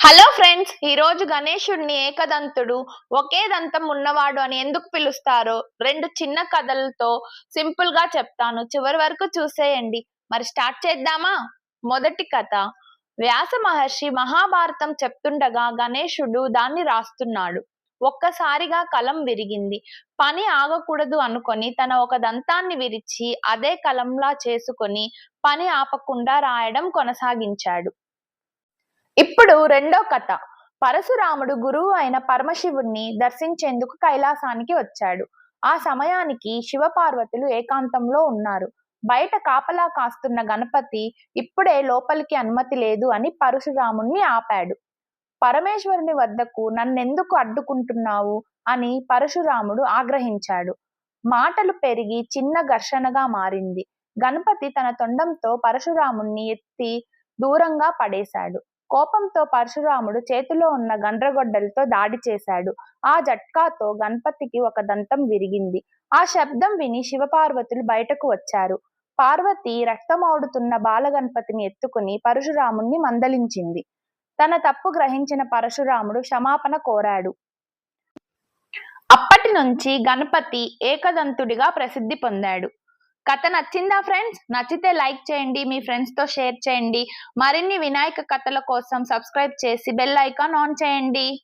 Hello friends ఈ రోజు గణేశుడిని ఏకదంతుడు ఒకే దంతం ఉన్నవాడు అని ఎందుకు పిలుస్తారో రెండు చిన్న కథలతో సింపుల్గా చెప్తాను. చివరి వరకు చూసేయండి. మరి స్టార్ట్ చేద్దామా? మొదటి కథ. వ్యాస మహర్షి మహాభారతం చెప్తుండగా గణేశుడు దాన్ని రాస్తున్నాడు. ఒక్కసారిగా కలం విరిగింది. పని ఆగకూడదు అనుకొని తన ఒక దంతాన్ని విరిచి అదే కలంలా చేసుకొని పని ఆపకుండా రాయడం కొనసాగించాడు. ఇప్పుడు రెండో కథ. పరశురాముడు గురువు అయిన పరమశివుణ్ణి దర్శించేందుకు కైలాసానికి వచ్చాడు. ఆ సమయానికి శివపార్వతులు ఏకాంతంలో ఉన్నారు. బయట కాపలా కాస్తున్న గణపతి ఇప్పుడే లోపలికి అనుమతి లేదు అని పరశురాముణ్ణి ఆపాడు. పరమేశ్వరుని వద్దకు నన్నెందుకు అడ్డుకుంటున్నావు? అని పరశురాముడు ఆగ్రహించాడు. మాటలు పెరిగి చిన్న ఘర్షణగా మారింది. గణపతి తన తొండంతో పరశురాముణ్ణి ఎత్తి దూరంగా పడేశాడు. కోపంతో పరశురాముడు చేతిలో ఉన్న గండ్రగొడ్డలతో దాడి చేశాడు. ఆ జట్కాతో గణపతికి ఒక దంతం విరిగింది. ఆ శబ్దం విని శివపార్వతులు బయటకు వచ్చారు. పార్వతి రక్తమౌడుతున్న బాలగణపతిని ఎత్తుకుని పరశురాముణ్ణి మందలించింది. తన తప్పు గ్రహించిన పరశురాముడు క్షమాపణ కోరాడు. అప్పటి నుంచి గణపతి ఏకదంతుడిగా ప్రసిద్ధి పొందాడు. కథ నచ్చిందా ఫ్రెండ్స్ నచ్చితే లైక్ చేయండి మీ ఫ్రెండ్స్తో షేర్ చేయండి. మరిన్ని వినాయక కథల కోసం సబ్స్క్రైబ్ చేసి బెల్ ఐకాన్ ఆన్ చేయండి.